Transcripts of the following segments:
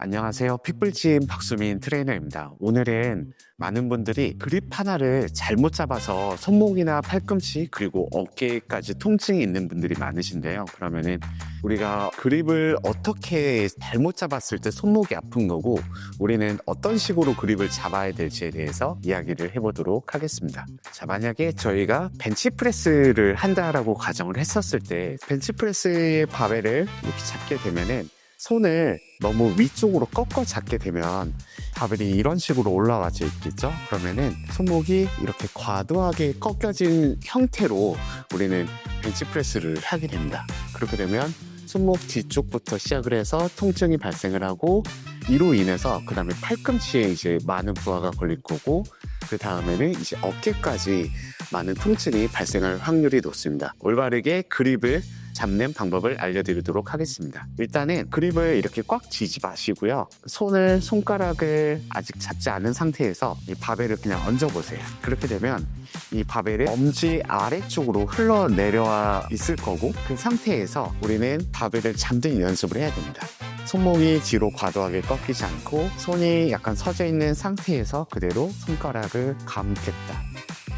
안녕하세요. 핏불진 박수민 트레이너입니다. 오늘은 많은 분들이 그립 하나를 잘못 잡아서 손목이나 팔꿈치 그리고 어깨까지 통증이 있는 분들이 많으신데요. 그러면은 우리가 그립을 어떻게 잘못 잡았을 때 손목이 아픈 거고 우리는 어떤 식으로 그립을 잡아야 될지에 대해서 이야기를 해보도록 하겠습니다. 자, 만약에 저희가 벤치프레스를 한다라고 가정을 했었을 때 벤치프레스의 바벨을 이렇게 잡게 되면은 손을 너무 위쪽으로 꺾어 잡게 되면 바벨이 이런 식으로 올라와져 있겠죠? 그러면은 손목이 이렇게 과도하게 꺾여진 형태로 우리는 벤치프레스를 하게 됩니다. 그렇게 되면 손목 뒤쪽부터 시작을 해서 통증이 발생을 하고 이로 인해서 그 다음에 팔꿈치에 이제 많은 부하가 걸릴 거고 그 다음에는 이제 어깨까지 많은 통증이 발생할 확률이 높습니다. 올바르게 그립을 잡는 방법을 알려드리도록 하겠습니다. 일단은 그립을 이렇게 꽉 쥐지 마시고요. 손을, 손가락을 아직 잡지 않은 상태에서 이 바벨을 그냥 얹어보세요. 그렇게 되면 이 바벨이 엄지 아래쪽으로 흘러내려와 있을 거고 그 상태에서 우리는 바벨을 잡는 연습을 해야 됩니다. 손목이 뒤로 과도하게 꺾이지 않고 손이 약간 서져 있는 상태에서 그대로 손가락을 감겠다.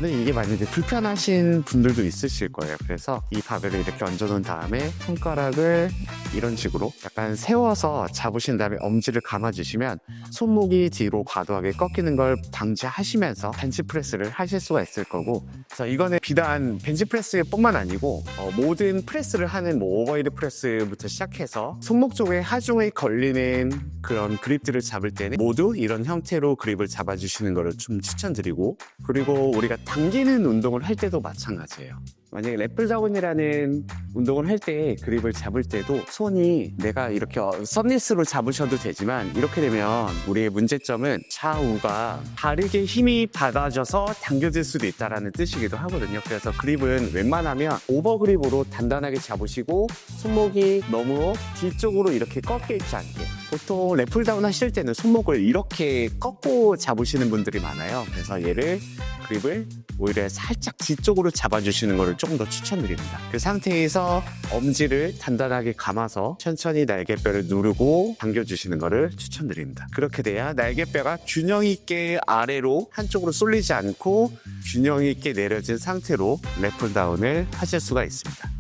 근데 이게 만약에 불편하신 분들도 있으실 거예요. 그래서 이 바벨을 이렇게 얹어놓은 다음에 손가락을 이런 식으로 약간 세워서 잡으신 다음에 엄지를 감아주시면 손목이 뒤로 과도하게 꺾이는 걸 방지하시면서 벤치프레스를 하실 수가 있을 거고 그래서 이거는 비단 벤치프레스뿐만 아니고 어, 모든 프레스를 하는 뭐 오버헤드 프레스부터 시작해서 손목 쪽에 하중에 걸리는 그런 그립들을 잡을 때는 모두 이런 형태로 그립을 잡아주시는 것을 좀 추천드리고 그리고 우리가 당기는 운동을 할 때도 마찬가지예요. 만약에 랩플다운이라는 운동을 할 때 그립을 잡을 때도 손이 내가 이렇게 어, 썸니스로 잡으셔도 되지만 이렇게 되면 우리의 문제점은 좌우가 다르게 힘이 받아져서 당겨질 수도 있다라는 뜻이기도 하거든요. 그래서 그립은 웬만하면 오버 그립으로 단단하게 잡으시고 손목이 너무 뒤쪽으로 이렇게 꺾여 있지 않게 보통 랩플다운 하실 때는 손목을 이렇게 꺾고 잡으시는 분들이 많아요. 그래서 얘를 그립을 오히려 살짝 뒤쪽으로 잡아주시는 것을 조금 더 추천드립니다. 그 상태에서 엄지를 단단하게 감아서 천천히 날개뼈를 누르고 당겨주시는 것을 추천드립니다. 그렇게 돼야 날개뼈가 균형 있게 아래로 한쪽으로 쏠리지 않고 균형 있게 내려진 상태로 랩풀다운을 하실 수가 있습니다.